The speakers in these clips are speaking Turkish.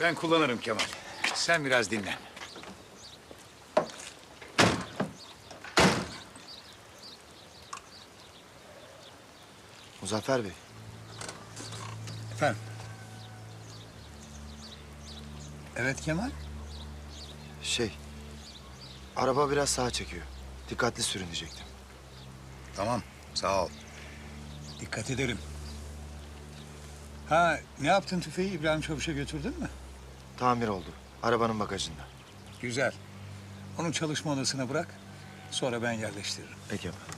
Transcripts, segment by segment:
Ben kullanırım Kemal. Sen biraz dinlen. Muzaffer Bey, Efendim? Evet Kemal. şey... Araba biraz sağa çekiyor. Dikkatli sürün diyecektim. Tamam, sağ ol. Dikkat ederim. Ha, ne yaptın tüfeği? İbrahim Çavuş'a götürdün mü? Tamir oldu. Arabanın bagajında. Güzel. Onu çalışma odasına bırak. Sonra ben yerleştiririm. Peki efendim.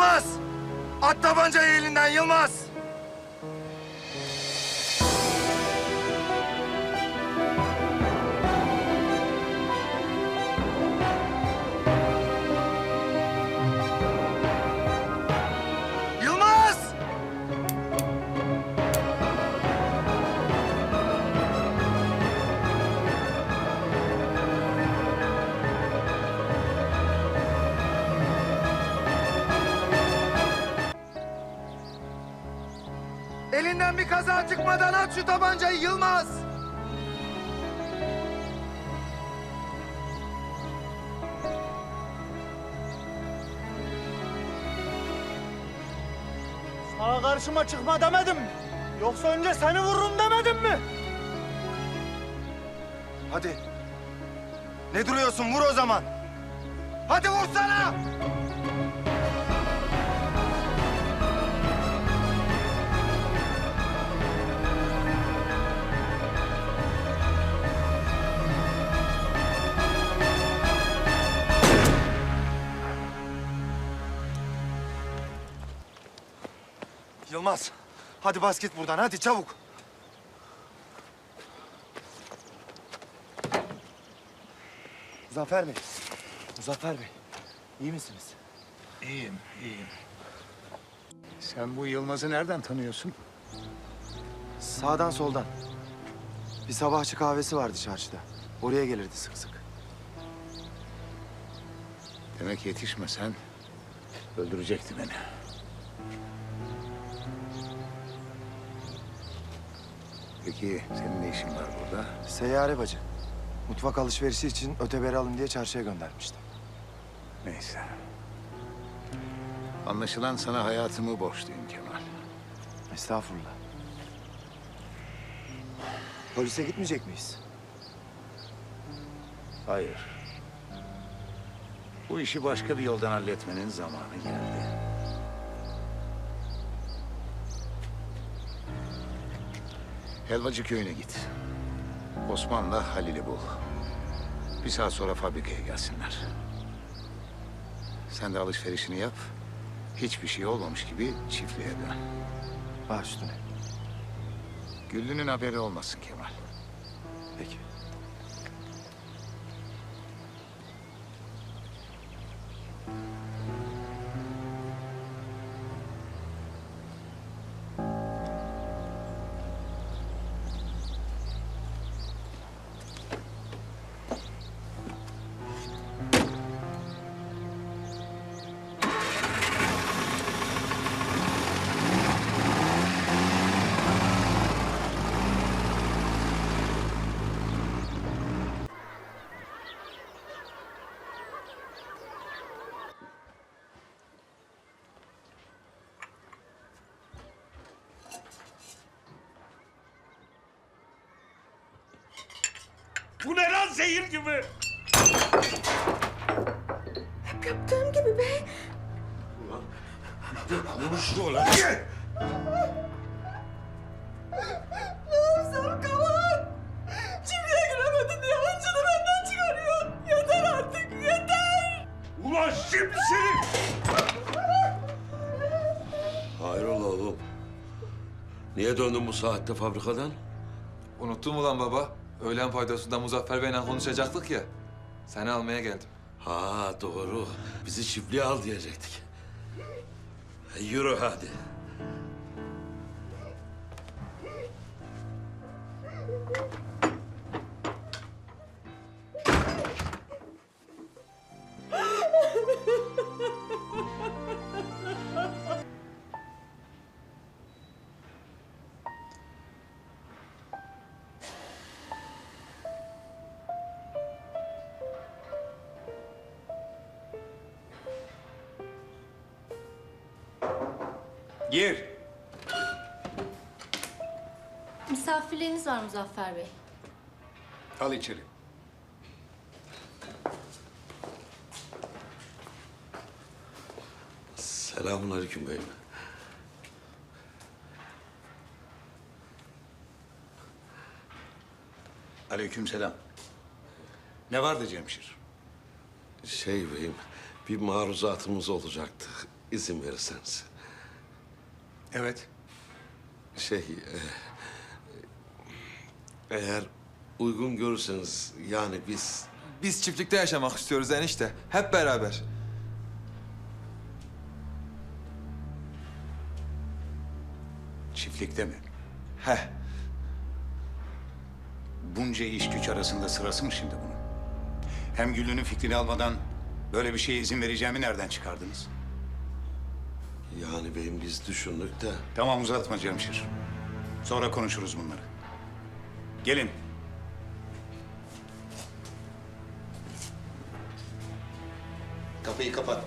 Yılmaz! At tabancayı elinden Yılmaz! Elinden bir kaza çıkmadan at şu tabancayı Yılmaz! Sana karşıma çıkma demedim mi? Yoksa önce seni vururum demedim mi? Hadi. Ne duruyorsun? Vur o zaman. Hadi vursana! Yılmaz, hadi bas git buradan. Hadi çabuk. Muzaffer Bey, Muzaffer Bey. iyi misiniz? İyiyim, iyiyim. Sen bu Yılmaz'ı nereden tanıyorsun? Sağdan soldan. Bir sabahçı kahvesi vardı çarşıda. Oraya gelirdi sık sık. Demek yetişmesen öldürecekti beni. Peki senin ne işin var burada? Seyyare bacı. Mutfak alışverişi için öteberi alın diye çarşıya göndermişti. Neyse. Anlaşılan sana hayatımı borçluyum Kemal. Estağfurullah. Polise gitmeyecek miyiz? Hayır. Bu işi başka bir yoldan halletmenin zamanı geldi. Helvacı köyüne git. Osman'la Halil'i bul. Bir saat sonra fabrikaya gelsinler. Sen de alışverişini yap. Hiçbir şey olmamış gibi çiftliğe dön. Baş üstüne. Güllü'nün haberi olmasın Kemal. Peki. Bu ne lan zehir gibi? Yaptığım gibi be. Konuştu ulan. Ne yapsam kalan? Çiftliğe giremedim diye hıncını benden çıkarıyor. Yeter artık yeter. Ulan şimdi seni. Hayrola oğlum? Niye döndün bu saatte fabrikadan? Unuttun mu lan baba? Öğlen faydasında Muzaffer Bey'le konuşacaktık ya. Seni almaya geldim. Ha doğru. Bizi çiftliğe al diyecektik. Yürü hadi. Gir. Misafirleriniz var Muzaffer Bey. Al içeri. Selamun aleyküm beyim. Aleykümselam. Ne vardı Cemşir? Şey beyim, bir maruzatımız olacaktı. İzin verirseniz. Evet. Şey, e, eğer uygun görürseniz yani biz Biz çiftlikte yaşamak istiyoruz enişte. Hep beraber. Çiftlikte mi? Heh. Bunca iş güç arasında sırası mı şimdi bunun? Hem Güllü'nün fikrini almadan böyle bir şeye izin vereceğimi nereden çıkardınız? Yani beyim biz düşündük de Tamam uzatma Cemşir. Sonra konuşuruz bunları. Gelin. Kapıyı kapat.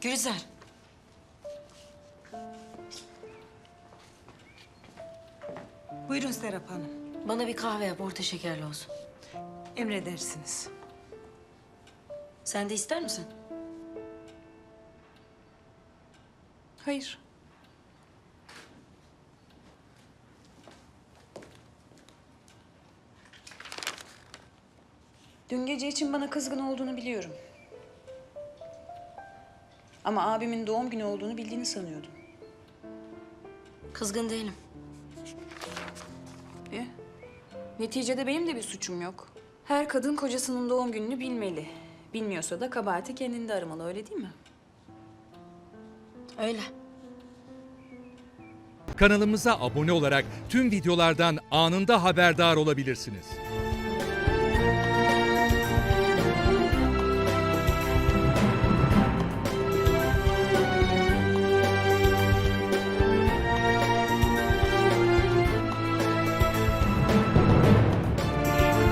Gülizar. Buyurun Serap Hanım. Bana bir kahve yap, orta şekerli olsun. Emredersiniz. Sen de ister misin? Hayır. Dün gece için bana kızgın olduğunu biliyorum. Ama abimin doğum günü olduğunu bildiğini sanıyordum. Kızgın değilim. E, neticede benim de bir suçum yok. Her kadın kocasının doğum gününü bilmeli. Bilmiyorsa da kabahati kendinde aramalı, öyle değil mi? Öyle. Kanalımıza abone olarak tüm videolardan anında haberdar olabilirsiniz.